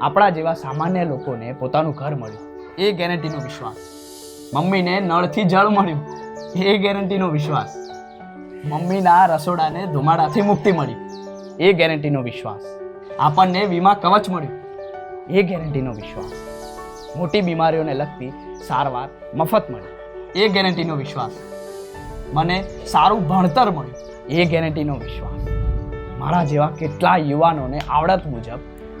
આપણા જેવા સામાન્ય લોકોને પોતાનું ઘર મળ્યું. એ ગેરંટીનો વિશ્વાસ. મમ્મીને નળથી જળ મળ્યું. એ ગેરંટીનો વિશ્વાસ. મમ્મીના રસોડાને ધુમાડાથી મુક્તિ મળી. એ ગેરંટીનો વિશ્વાસ. આપણને વીમા કવચ મળ્યું. એ ગેરંટીનો વિશ્વાસ. મોટી બીમારીઓને લગતી સારવાર, મફત મળી. એ ગેરંટીનો વિશ્વાસ. મને સારું ભણતર મળ્યું. એ ગેરંટીનો વિશ્વાસ. મારા જેવા કેટલા યુવાનોને આવડત મુજબ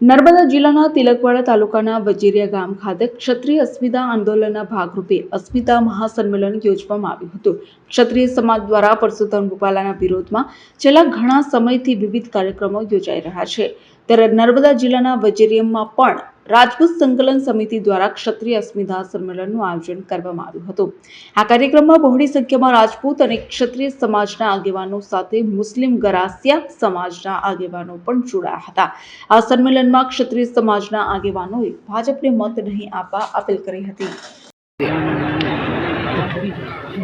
નર્મદા જિલ્લાના તિલકવાડા તાલુકાના વજીરિયા ગામ ખાતે ક્ષત્રિય અસ્મિતા આંદોલનના ભાગરૂપે અસ્મિતા મહાસંમેલન યોજવામાં આવ્યું હતું. ક્ષત્રિય સમાજ દ્વારા પરસોત્તમ રૂપાલાના વિરોધમાં છેલ્લા ઘણા સમયથી વિવિધ કાર્યક્રમો યોજાઈ રહ્યા છે. ત્યારે નર્મદા જિલ્લાના વજેરિયમમાં પણ રાજપૂત સંકલન સમિતિ દ્વારા ક્ષત્રિય અસ્મિતા સંમેલનનું આયોજન કરવામાં આવ્યું હતું. આ કાર્યક્રમમાં બહોળી સંખ્યામાં રાજપૂત અને ક્ષત્રિય સમાજના આગેવાનો સાથે મુસ્લિમ ગરાસિયા સમાજના આગેવાનો પણ જોડાયા હતા. આ સંમેલનમાં ક્ષત્રિય સમાજના આગેવાનોએ ભાજપને મત નહીં આપવા અપીલ કરી હતી.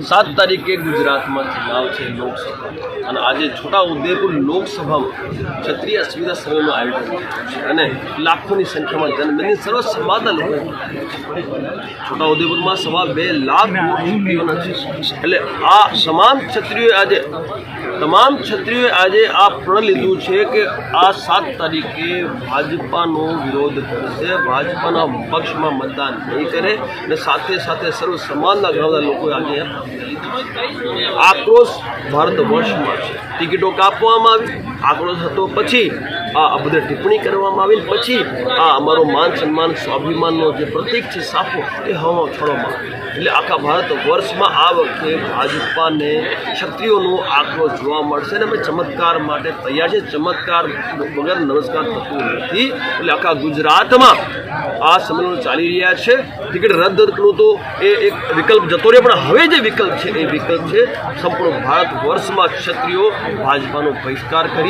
સાત તારીખે ગુજરાતમાં ચુનાવ છે લોકસભા. અને આજે છોટા ઉદેપુર લોકસભામાં ક્ષત્રિય અસ્મિતા સભ્યોનું આયોજન અને લાખોની સંખ્યામાં જનમેદની સર્વ સમાજના લોકો છોટા ઉદેપુરમાં સવા બે લાખ એટલે આ સમાન ક્ષત્રિયોએ આજે તમામ ક્ષત્રિયોએ આજે આ પ્રણ લીધું છે કે આ સાત તારીખે ભાજપાનો વિરોધ કરશે ભાજપાના પક્ષમાં મતદાન નહીં કરે અને સાથે સાથે સર્વ સમાજના ઘણા લોકોએ આજે આક્રોશ ભારત વર્ષમાં છે. ટિકિટો કાપવામાં આવી. આક્રોશ થતો પછી આ અભદ્ર ટિપ્પણી કરવામાં આવી પછી આ અમારો માન સન્માન, સ્વાભિમાનનો જે પ્રતીક છે સાફો એ હવા છોડવામાં એટલે આખા ભારત વર્ષમાં આ વખતે ભાજપાને ક્ષત્રિયોનો આક્રોશ જોવા મળશે અને અમે ચમત્કાર માટે તૈયાર છે ચમત્કાર વગર નમસ્કાર થતું નથી. એટલે આખા ગુજરાતમાં આ સંમેલનો ચાલી રહ્યા છે. ટિકિટ રદ કરવું તો એ એક વિકલ્પ જતો રહ્યો, પણ હવે જે વિકલ્પ છે, એ વિકલ્પ છે સંપૂર્ણ ભારત વર્ષમાં ક્ષત્રિયો ભાજપાનો બહિષ્કાર કરી